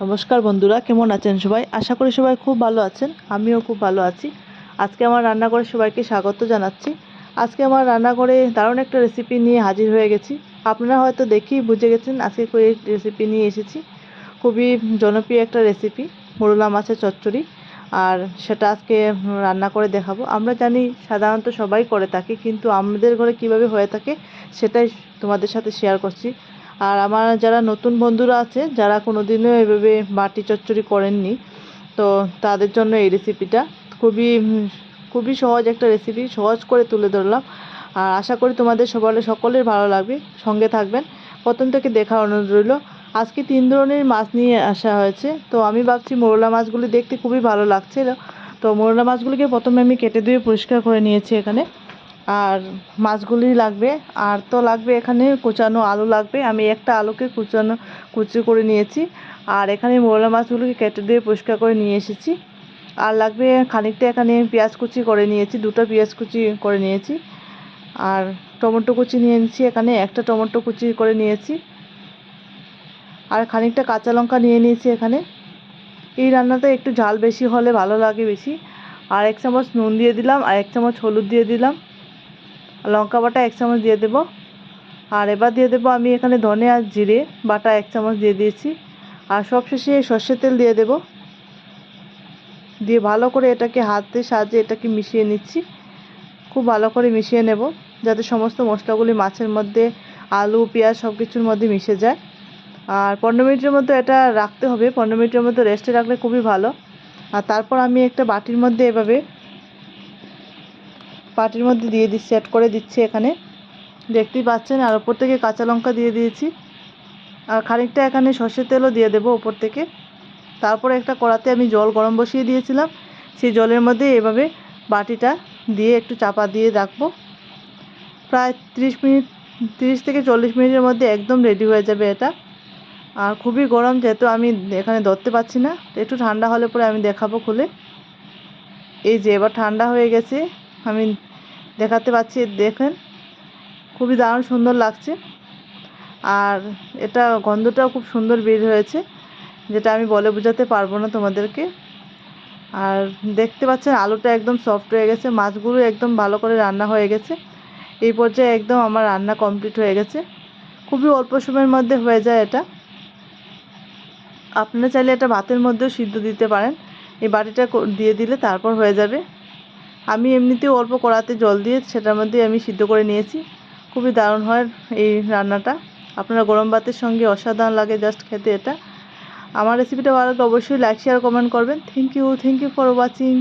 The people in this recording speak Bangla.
নমস্কার বন্ধুরা, কেমন আছেন সবাই? আশা করি সবাই খুব ভালো আছেন, আমিও খুব ভালো আছি। আজকে আমার রান্নাঘরে সবাইকে স্বাগত জানাচ্ছি। আজকে আমার রান্নাঘরে দারুণ একটা রেসিপি নিয়ে হাজির হয়ে গেছি। আপনারা হয়তো দেখেই বুঝে গেছেন আজকে কই রেসিপি নিয়ে এসেছি। খুবই জনপ্রিয় একটা রেসিপি মোরলা মাছের চচ্চড়ি। আর সেটা আজকে রান্না করে দেখাবো। আমরা জানি সাধারণত সবাই করে থাকি, কিন্তু আমাদের ঘরে কীভাবে হয়ে থাকে, সেটাই তোমাদের সাথে শেয়ার করছি। আর আমার যারা নতুন বন্ধুরা আছে, যারা কোনো দিনও এভাবে মাটি চচ্চড়ি করেননি, তো তাদের জন্য এই রেসিপিটা খুবই খুবই সহজ একটা রেসিপি সহজ করে তুলে ধরলাম। আর আশা করি তোমাদের সবার সকলের ভালো লাগবে। সঙ্গে থাকবেন। প্রথম থেকে দেখার অনুরোধ রইল, আজকে তিন ধরনের মাছ নিয়ে আসা হয়েছে। তো আমি ভাবছি মোরলা মাছগুলি দেখতে খুবই ভালো লাগছিল তো মোরলা মাছগুলিকে প্রথমে আমি কেটে ধুয়ে পরিষ্কার করে নিয়েছি এখানে। আর মাছগুলি লাগবে, আর তো লাগবে এখানে কুচানো আলু লাগবে। আমি একটা আলুকে কুচানো, কুচি করে নিয়েছি, আর এখানে মোরলা মাছগুলোকে কেটে দিয়ে পরিষ্কার করে নিয়ে এসেছি। আর লাগবে খানিকটা এখানে পেঁয়াজ কুচি করে নিয়েছি, দুটো পেঁয়াজ কুচি করে নিয়েছি। আর টমেটো কুচি নিয়ে নিয়েছি এখানে, একটা টমেটো কুচি করে নিয়েছি। আর খানিকটা কাঁচা লঙ্কা নিয়ে নিয়েছি এখানে। এই রান্নাতে একটু ঝাল বেশি হলে ভালো লাগে বেশি। আর এক চামচ নুন দিয়ে দিলাম, আর এক চামচ হলুদ দিয়ে দিলাম। লঙ্কা বাটা এক চামচ দিয়ে দেবো। আর এবার দিয়ে দেবো আমি এখানে ধনে আর জিরে বাটা এক চামচ দিয়ে দিয়েছি। আর সবশেষে সর্ষের তেল দিয়ে দেবো। দিয়ে ভালো করে এটাকে হাতে সাহায্যে এটাকে মিশিয়ে নিচ্ছি। খুব ভালো করে মিশিয়ে নেব, যাতে সমস্ত মশলাগুলি মাছের মধ্যে, আলু, পেঁয়াজ সব কিছুর মধ্যে মিশে যায়। আর পনেরো মিনিটের মতো এটা রাখতে হবে। পনেরো মিনিটের মতো রেস্টে রাখলে খুবই ভালো। আর তারপর আমি একটা বাটির মধ্যে এভাবে বাটির মধ্যে দিয়ে দিচ্ছি অ্যাড করে দিচ্ছি এখানে। দেখতেই পাচ্ছেন, আর ওপর থেকে কাঁচা লঙ্কা দিয়ে দিয়েছি। আর খানিকটা এখানে সর্ষের তেলও দিয়ে দেবো ওপর থেকে। তারপরে একটা কড়াতে আমি জল গরম বসিয়ে দিয়েছিলাম। সেই জলের মধ্যে এভাবে বাটিটা দিয়ে একটু চাপা দিয়ে রাখব। প্রায় তিরিশ মিনিট, তিরিশ থেকে চল্লিশ মিনিটের মধ্যে একদম রেডি হয়ে যাবে এটা। আর খুবই গরম, যেহেতু আমি এখানে ধরতে পারছি না একটু ঠান্ডা হলে পরে আমি দেখাবো খুলে। এই যে এবার ঠান্ডা হয়ে গেছে, আমি দেখাতে পাচ্ছি, দেখেন। খুবই দারুণ সুন্দর লাগছে। আর এটা গন্ধটাও খুব সুন্দর বের হয়েছে, যেটা আমি বলে বোঝাতে পারব না তোমাদেরকে। আর দেখতে পাচ্ছেন, আলুটা একদম সফট হয়ে গেছে, মাছগুলো একদম ভালো করে রান্না হয়ে গেছে। এই পর্যায়ে একদম আমার রান্না কমপ্লিট হয়ে গেছে। খুবই অল্প সময়ের মধ্যে হয়ে যায় এটা। আপনারা চাইলে এটা ভাতের মধ্যেও সিদ্ধ দিতে পারেন। এই বাটিটা দিয়ে দিলে তারপর হয়ে যাবে। আমি এমনিতেও অল্প কড়াতে জল দিয়ে সেটার মধ্যে আমি সিদ্ধ করে নিয়েছি। খুবই দারুণ হয় এই রান্নাটা। আপনারা গরম ভাতের সঙ্গে অসাধারণ লাগে জাস্ট খেতে এটা। আমার রেসিপিটা ভালো লাগলে অবশ্যই লাইক শেয়ার কমেন্ট করবেন। Thank you thank you for watching